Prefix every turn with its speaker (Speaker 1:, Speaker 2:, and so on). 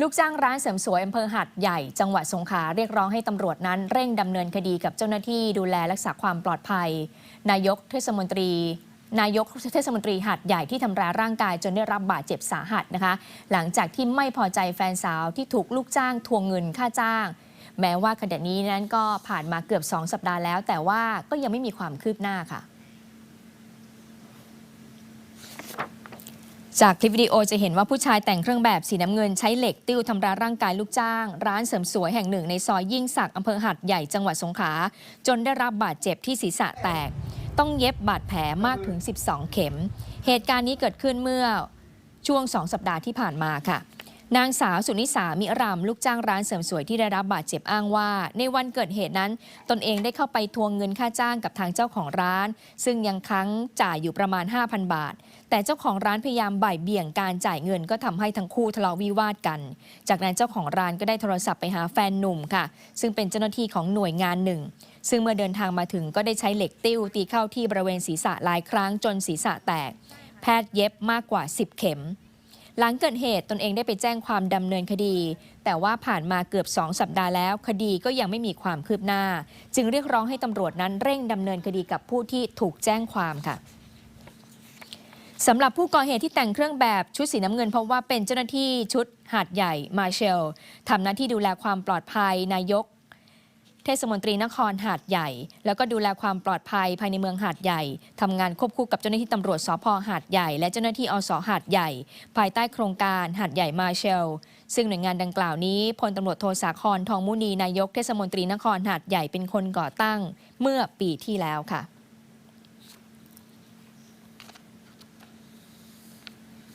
Speaker 1: ลูกจ้างร้านเสริมสวยอำเภอหัดใหญ่จังหวัดสงขลาเรียกร้องให้ตำรวจนั้นเร่งดำเนินคดีกับเจ้าหน้าที่ดูแลรักษาความปลอดภัย นายกเทศมนตรี นายกเทศมนตรีหัดใหญ่ที่ทำร้ายร่างกายจนได้รับบาดเจ็บสาหัสนะคะ หลังจากที่ไม่พอใจแฟนสาวที่ถูกลูกจ้างทวงเงินค่าจ้าง แม้ว่าขณะนี้นั้นก็ผ่านมาเกือบ 2 สัปดาห์แล้ว แต่ว่าก็ยังไม่มีความคืบหน้าค่ะ จากคลิปวิดีโอจะเห็นว่าผู้ชายแต่งเครื่องแบบสีน้ำเงินใช้เหล็กติ้วทำร้ายร่างกายลูกจ้าง ร้านเสริมสวยแห่งหนึ่งในซอยยิ่งศักดิ์อำเภอหัดใหญ่จังหวัดสงขลาจนได้รับบาดเจ็บที่ศีรษะแตก ต้องเย็บบาดแผลมากถึง 12 เข็ม เหตุการณ์นี้เกิดขึ้นเมื่อช่วง 2 สัปดาห์ที่ผ่านมาค่ะ นางสาวสุนิสามิรำลูกจ้างร้านเสริมสวยที่ได้รับบาดเจ็บอ้างว่า ในวันเกิดเหตุนั้น ตนเองได้เข้าไปทวงเงินค่าจ้างกับทางเจ้าของร้าน ซึ่งยังค้างจ่ายอยู่ประมาณ 5,000 บาท แต่เจ้าของร้านพยายามบ่ายเบี่ยงการจ่ายเงินก็ทำให้ทั้งคู่ทะเลาะวิวาทกัน จากนั้นเจ้าของร้านก็ได้โทรศัพท์ไปหาแฟนหนุ่มค่ะ ซึ่งเป็นเจ้าหน้าที่ของหน่วยงานหนึ่ง ซึ่งเมื่อเดินทางมาถึงก็ได้ใช้เหล็กติ้ว ตีเข้าที่บริเวณศีรษะหลายครั้งจนศีรษะแตก แพทย์เย็บมากกว่า 10 เข็ม หลังเกิดเหตุตนเองได้ไปแจ้งความดำเนินคดี แต่ว่าผ่านมาเกือบ 2 สัปดาห์แล้ว คดีก็ยังไม่มีความคืบหน้า จึงเรียกร้องให้ตำรวจนั้นเร่งดำเนินคดีกับผู้ที่ถูกแจ้งความค่ะสำหรับผู้ก่อเหตุที่แต่งเครื่องแบบชุดสีน้ำเงินเพราะว่าเป็นเจ้าหน้าที่ชุดหาดใหญ่มาเชลทำหน้าที่ดูแลความปลอดภัยนายก เทศมนตรีนครหาดใหญ่ แล้วก็ดูแลความปลอดภัยภายในเมืองหาดใหญ่ทำงานควบคู่กับเจ้าหน้าที่ตำรวจสพหาดใหญ่ และเจ้าหน้าที่อสหาดใหญ่ ภายใต้โครงการหาดใหญ่มาเชล ซึ่งหน่วยงานดังกล่าวนี้พลตำรวจโทสาครทองมุนีนายกเทศมนตรีนครหาดใหญ่เป็นคนก่อตั้ง เมื่อปีที่แล้วค่ะ